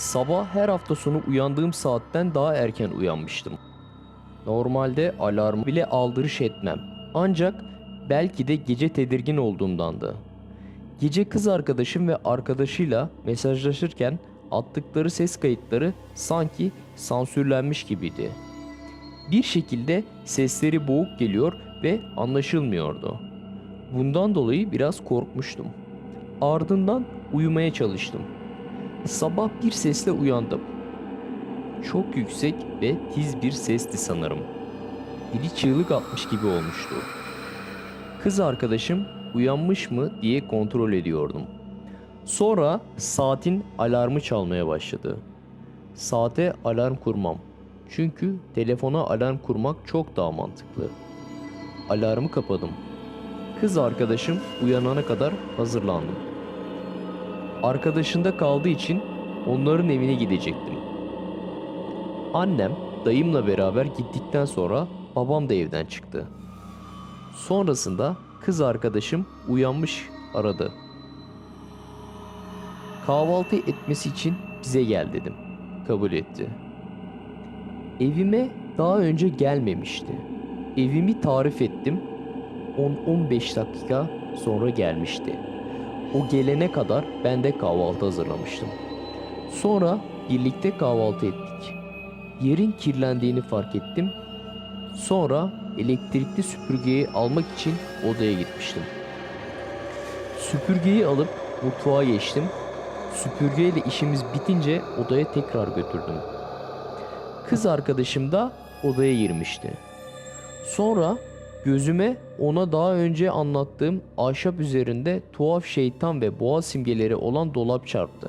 Sabah her hafta sonu uyandığım saatten daha erken uyanmıştım. Normalde alarmı bile aldırış etmem. Ancak belki de gece tedirgin olduğumdandı. Gece kız arkadaşım ve arkadaşıyla mesajlaşırken attıkları ses kayıtları sanki sansürlenmiş gibiydi. Bir şekilde sesleri boğuk geliyor ve anlaşılmıyordu. Bundan dolayı biraz korkmuştum. Ardından uyumaya çalıştım. Sabah bir sesle uyandım. Çok yüksek ve tiz bir sesti sanırım. Biri çığlık atmış gibi olmuştu. Kız arkadaşım uyanmış mı diye kontrol ediyordum. Sonra saatin alarmı çalmaya başladı. Saate alarm kurmam. Çünkü telefona alarm kurmak çok daha mantıklı. Alarmı kapadım. Kız arkadaşım uyanana kadar hazırlandım. Arkadaşında kaldığı için onların evine gidecektim. Annem dayımla beraber gittikten sonra babam da evden çıktı. Sonrasında kız arkadaşım uyanmış aradı. Kahvaltı etmesi için bize gel dedim. Kabul etti. Evime daha önce gelmemişti. Evimi tarif ettim. 10-15 dakika sonra gelmişti. O gelene kadar ben de kahvaltı hazırlamıştım. Sonra birlikte kahvaltı ettik. Yerin kirlendiğini fark ettim. Sonra elektrikli süpürgeyi almak için odaya gitmiştim. Süpürgeyi alıp mutfağa geçtim. Süpürgeyle işimiz bitince odaya tekrar götürdüm. Kız arkadaşım da odaya girmişti. Sonra gözüme ona daha önce anlattığım ahşap üzerinde tuhaf şeytan ve boğa simgeleri olan dolap çarptı.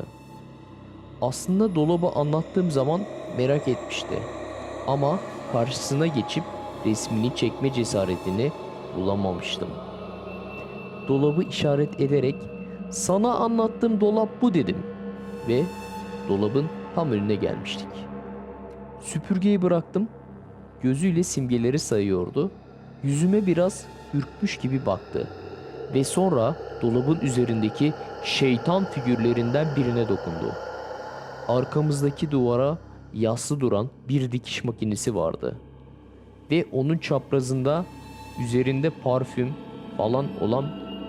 Aslında dolabı anlattığım zaman merak etmişti. Ama karşısına geçip resmini çekme cesaretini bulamamıştım. Dolabı işaret ederek sana anlattığım dolap bu dedim ve dolabın tam önüne gelmiştik. Süpürgeyi bıraktım. Gözüyle simgeleri sayıyordu. Yüzüme biraz ürkmüş gibi baktı. Ve sonra dolabın üzerindeki şeytan figürlerinden birine dokundu. Arkamızdaki duvara yassı duran bir dikiş makinesi vardı. Ve onun çaprazında üzerinde parfüm falan olan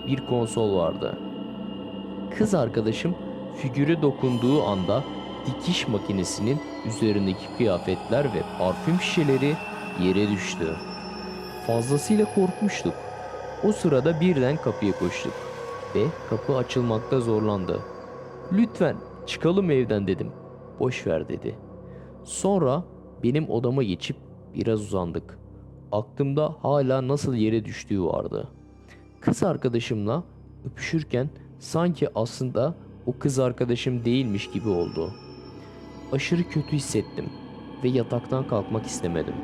bir konsol vardı. Kız arkadaşım figüre dokunduğu anda dikiş makinesinin üzerindeki kıyafetler ve parfüm şişeleri yere düştü. Fazlasıyla korkmuştuk. O sırada birden kapıya koştuk ve kapı açılmakta zorlandı. Lütfen çıkalım evden dedim. Boş ver dedi. Sonra benim odama geçip biraz uzandık. Aklımda hala nasıl yere düştüğü vardı. Kız arkadaşımla öpüşürken sanki aslında o kız arkadaşım değilmiş gibi oldu. Aşırı kötü hissettim ve yataktan kalkmak istemedim.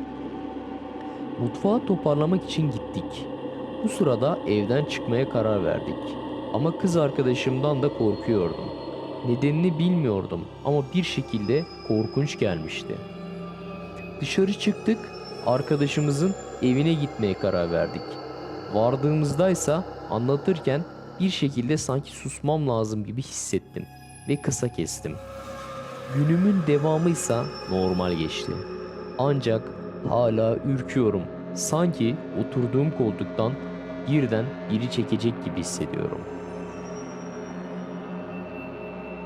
Mutfağı toparlamak için gittik. Bu sırada evden çıkmaya karar verdik. Ama kız arkadaşımdan da korkuyordum. Nedenini bilmiyordum ama bir şekilde korkunç gelmişti. Dışarı çıktık, arkadaşımızın evine gitmeye karar verdik. Vardığımızdaysa anlatırken bir şekilde sanki susmam lazım gibi hissettim ve kısa kestim. Günümün devamıysa normal geçti. Ancak hala ürküyorum. Sanki oturduğum koltuktan birden biri çekecek gibi hissediyorum.